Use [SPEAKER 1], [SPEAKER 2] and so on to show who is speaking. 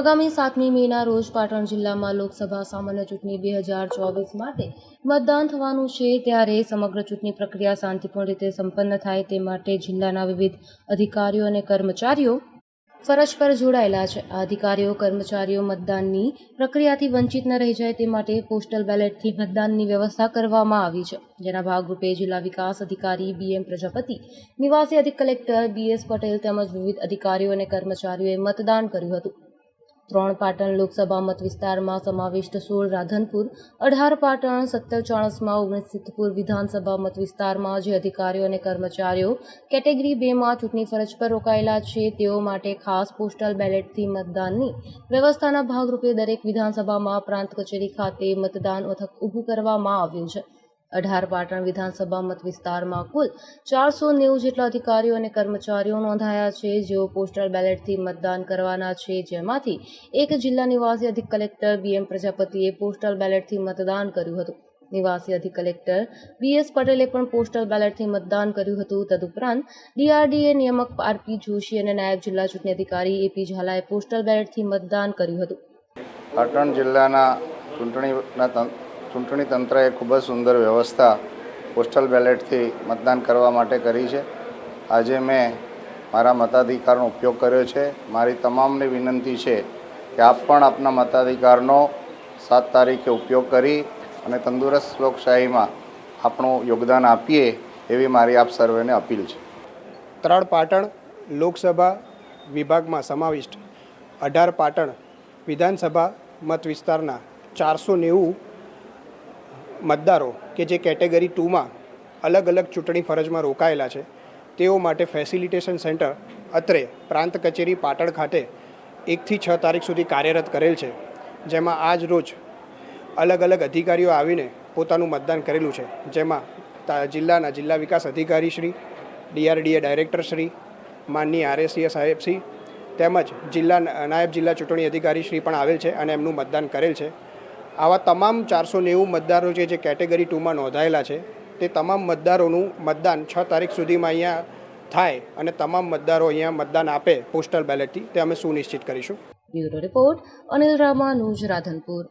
[SPEAKER 1] આગામી સાતમી મેના રોજ પાટણ જિલ્લામાં લોકસભા સામાન્ય ચૂંટણી બે હજાર ચોવીસ માટે મતદાન થવાનું છે, ત્યારે સમગ્ર ચૂંટણી પ્રક્રિયા શાંતિપૂર્ણ રીતે સંપન્ન થાય તે માટે જિલ્લાના વિવિધ અધિકારીઓ અને કર્મચારીઓ ફરજ પર જોડાયેલા છે. આ અધિકારીઓ, કર્મચારીઓ મતદાનની પ્રક્રિયાથી વંચિત ન રહી જાય તે માટે પોસ્ટલ બેલેટથી મતદાનની વ્યવસ્થા કરવામાં આવી છે. જેના ભાગરૂપે જિલ્લા વિકાસ અધિકારી બીએમ પ્રજાપતિ, નિવાસી અધિક કલેક્ટર બીએસ પટેલ તેમજ વિવિધ અધિકારીઓ અને કર્મચારીઓએ મતદાન કર્યું હતું. ત્રણ પાટણ લોકસભા મત વિસ્તારમાં સમાવિષ્ટ સોળ રાધનપુર, અઢાર પાટણ, સત્તર ચાણસમાં ઓગણીસ સિદ્ધપુર વિધાનસભા મત વિસ્તારમાં જે અધિકારીઓ અને કર્મચારીઓ કેટેગરી બેમાં ચૂંટણી ફરજ પર રોકાયેલા છે, તેઓ માટે ખાસ પોસ્ટલ બેલેટથી મતદાનની વ્યવસ્થાના ભાગરૂપે દરેક વિધાનસભામાં પ્રાંત કચેરી ખાતે મતદાન મથક ઊભું કરવામાં આવ્યું છે. અઢાર પાટણ વિધાનસભા મત વિસ્તારમાં કુલ ચારસો નેવું જેટલા અધિકારીઓ અને કર્મચારીઓ નોંધાયા છે, જેઓ પોસ્ટલ બેલેટથી મતદાન કરવાના છે. જેમાંથી એક જિલ્લા નિવાસી અધિક કલેક્ટર બી એમ પ્રજાપતિએ પોસ્ટલ બેલેટથી મતદાન કર્યું હતું. નિવાસી અધિક કલેક્ટર બી એસ પટેલે પણ પોસ્ટલ બેલેટથી મતદાન કર્યું હતું. તદુપરાંત ડીઆરડીએ નિયામક આરપી જોશી અને નાયબ જિલ્લા ચૂંટણી અધિકારી એપી ઝાલાએ પોસ્ટલ બેલેટથી મતદાન કર્યું હતું.
[SPEAKER 2] પાટણ જિલ્લાના ચૂંટણીના ચૂંટણી તંત્રએ ખૂબ જ સુંદર વ્યવસ્થા પોસ્ટલ બેલેટથી મતદાન કરવા માટે કરી છે. આજે મેં મારા મતાધિકારનો ઉપયોગ કર્યો છે. મારી તમામને વિનંતી છે કે આપ પણ આપના મતાધિકારનો સાત તારીખે ઉપયોગ કરી અને તંદુરસ્ત લોકશાહીમાં આપણું યોગદાન આપીએ એવી મારી આપ સર્વેને અપીલ છે.
[SPEAKER 3] ત્રણ પાટણ લોકસભા વિભાગમાં સમાવિષ્ટ. અઢાર પાટણ વિધાનસભા મત વિસ્તારના ચારસો નેવું મતદારો કે જે કેટેગરી ટુમાં અલગ અલગ ચૂંટણી ફરજમાં રોકાયેલા છે, તેઓ માટે ફેસિલિટેશન સેન્ટર અત્રે પ્રાંત કચેરી પાટણ ખાતે એકથી છ તારીખ સુધી કાર્યરત કરેલ છે, જેમાં આજ રોજ અલગ અલગ અધિકારીઓ આવીને પોતાનું મતદાન કરેલું છે, જેમાં જિલ્લાના જિલ્લા વિકાસ અધિકારી શ્રી, ડીઆરડીએ ડાયરેક્ટર શ્રી માનની આરએસીએ સાહેબ શ્રી, તેમજ જિલ્લા નાયબ જિલ્લા ચૂંટણી અધિકારી શ્રી પણ આવેલ છે અને એમનું મતદાન કરેલ છે. આવા તમામ ચારસો નેવું મતદારો જે જે કેટેગરી ટુમાં નોંધાયેલા છે, તે તમામ મતદારોનું મતદાન છ તારીખ સુધીમાં અહીંયા થાય અને તમામ મતદારો અહીંયા મતદાન આપે પોસ્ટલ બેલેટથી, તે અમે સુનિશ્ચિત કરીશું.
[SPEAKER 1] Bureau report, Anil Ramanuj, Radhanpur.